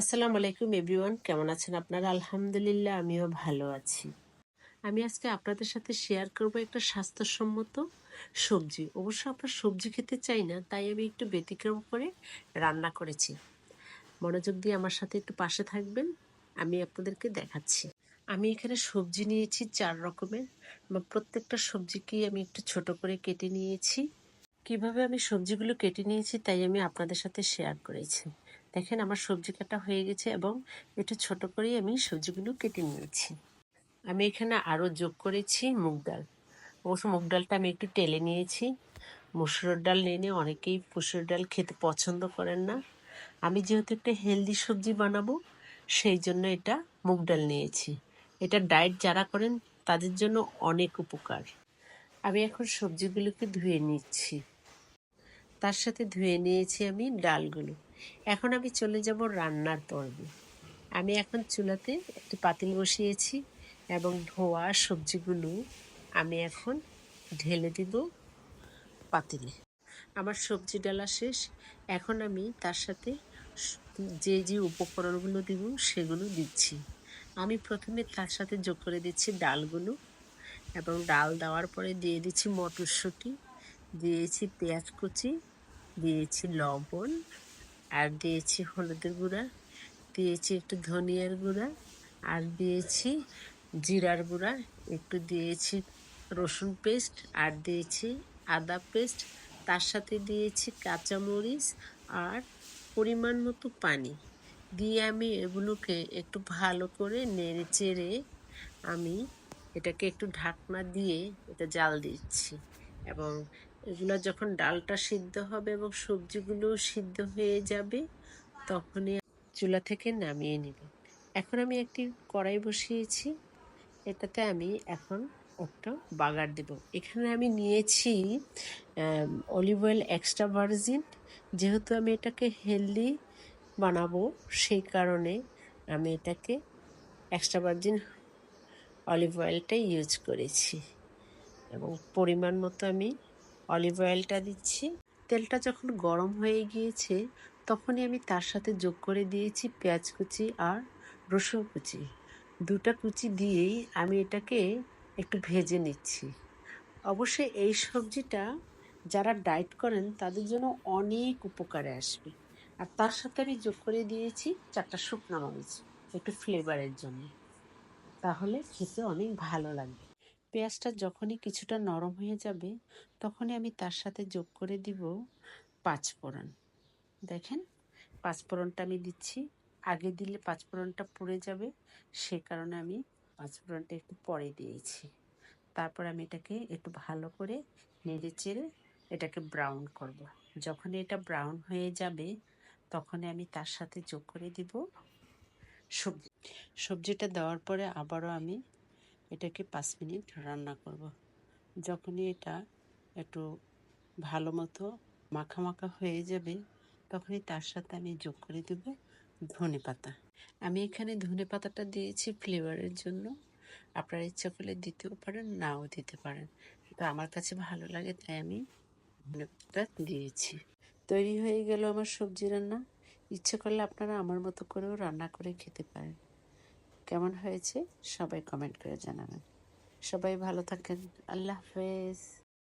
আসসালামু আলাইকুম এভরিওয়ান, কেমন আছেন আপনারা? আলহামদুলিল্লাহ, আমিও ভালো আছি। আমি আজকে আপনাদের সাথে শেয়ার করব একটা স্বাস্থ্যসম্মত সবজি। অবশ্য আপনার সবজি খেতে চাই না, তাই আমি একটু ব্যতিক্রম করে রান্না করেছি। মনোযোগ দিয়ে আমার সাথে একটু পাশে থাকবেন, আমি আপনাদেরকে দেখাচ্ছি। আমি এখানে সবজি নিয়েছি চার রকমের। প্রত্যেকটা সবজিকেই আমি একটু ছোট করে কেটে নিয়েছি। কীভাবে আমি সবজিগুলো কেটে নিয়েছি, তাই আমি আপনাদের সাথে শেয়ার করেছি। দেখেন আমার সবজি কাটা হয়ে গেছে এবং একটু ছোট করেই আমি সবজিগুলো কেটে নিয়েছি। আমি এখানে আরও যোগ করেছি মুগ ডাল। অবশ্য মুগ ডালটা আমি একটু টেলে নিয়েছি। মুসুর ডাল নিয়ে অনেকেই মুসুর ডাল খেতে পছন্দ করেন না। আমি যেহেতু একটা হেলদি সবজি বানাবো, সেই জন্য এটা মুগ ডাল নিয়েছি। এটা ডায়েট যারা করেন, তাদের জন্য অনেক উপকার। আমি এখন সবজিগুলোকে ধুয়ে নিচ্ছি। তার সাথে ধুয়ে নিয়েছি আমি ডালগুলো। এখন আমি চলে যাব রান্নার পর্বে। আমি এখন চুলাতে একটি পাতিল বসিয়েছি এবং ধোয়া সবজিগুলো আমি এখন ঢেলে দিব পাতিলে। আমার সবজি ডালা শেষ। এখন আমি তার সাথে যে যে উপকরণগুলো দিব সেগুলো দিচ্ছি। আমি প্রথমে তার সাথে যোগ করে দিচ্ছি ডালগুলো এবং ডাল দেওয়ার পরে দিয়ে দিচ্ছি মটরশুঁটি, দিয়েছি পেঁয়াজ কুচি, দিয়েছি লবণ আর দিয়েছি হলুদের গুঁড়া, দিয়েছি একটু ধনিয়ার গুঁড়া, আর দিয়েছি জিরার গুঁড়া, একটু দিয়েছি রসুন পেস্ট, আর দিয়েছি আদা পেস্ট, তার সাথে দিয়েছি কাঁচামরিচ আর পরিমাণ মতো পানি। দিয়ে আমি এগুলোকে একটু ভালো করে নেড়ে চেড়ে আমি এটাকে একটু ঢাকনা দিয়ে এটা জাল দিচ্ছি এবং এগুলো যখন ডালটা সিদ্ধ হবে এবং সবজিগুলো সিদ্ধ হয়ে যাবে, তখনই চুলা থেকে নামিয়ে নিব। এখন আমি একটি কড়াই বসিয়েছি। এটাতে আমি এখন একটা বাগার দেব। এখানে আমি নিয়েছি অলিভ অয়েল এক্সট্রা ভার্জিন যেহেতু আমি এটাকে হেলদি বানাবো, সেই কারণে আমি এটাকে এক্সট্রা ভার্জিন অলিভ অয়েলটাই ইউজ করেছি। এবং পরিমাণ মতো আমি অলিভ অয়েলটা দিচ্ছি। তেলটা যখন গরম হয়ে গিয়েছে, তখনই আমি তার সাথে যোগ করে দিয়েছি পেঁয়াজ কুচি আর রসুন কুচি। দুটা কুচি দিয়েই আমি এটাকে একটু ভেজে নিচ্ছি। অবশ্যই এই সবজিটা যারা ডায়েট করেন, তাদের জন্য অনেক উপকারে আসবে। আর তার সাথে আমি যোগ করে দিয়েছি চারটা শুকনো মরিচ, একটু ফ্লেভারের জন্য। তাহলে খেতে অনেক ভালো লাগবে। পেঁয়াজটা যখনই কিছুটা নরম হয়ে যাবে, তখনই আমি তার সাথে যোগ করে দিব পাঁচফোড়ন। দেখেন, পাঁচফোড়নটা আমি দিচ্ছি। আগে দিলে পাঁচফোড়নটা পুড়ে যাবে, সে কারণে আমি পাঁচফোড়নটা একটু পরে দিয়েছি। তারপর আমি এটাকে একটু ভালো করে নেড়ে চেড়ে এটাকে ব্রাউন করব। যখন এটা ব্রাউন হয়ে যাবে, তখনই আমি তার সাথে যোগ করে দিব সবজি। সবজিটা দেওয়ার পরে আবারও আমি এটাকে পাঁচ মিনিট রান্না করব। যখনই এটা একটু ভালো মতো মাখা মাখা হয়ে যাবে, তখনই তার সাথে আমি যোগ করে দেব ধনে পাতা। আমি এখানে ধনে পাতাটা দিয়েছি ফ্লেভারের জন্য। আপনারা ইচ্ছা করলে দিতেও পারেন, নাও দিতে পারেন। তো আমার কাছে ভালো লাগে, তাই আমি ধনে পাতাটা দিয়েছি। তৈরি হয়ে গেল আমার সবজি রান্না। ইচ্ছে করলে আপনারা আমার মতো করেও রান্না করে খেতে পারেন। কেমন হয়েছে সবাই কমেন্ট করে জানাবেন। সবাই ভালো থাকেন। আল্লাহ হাফেজ।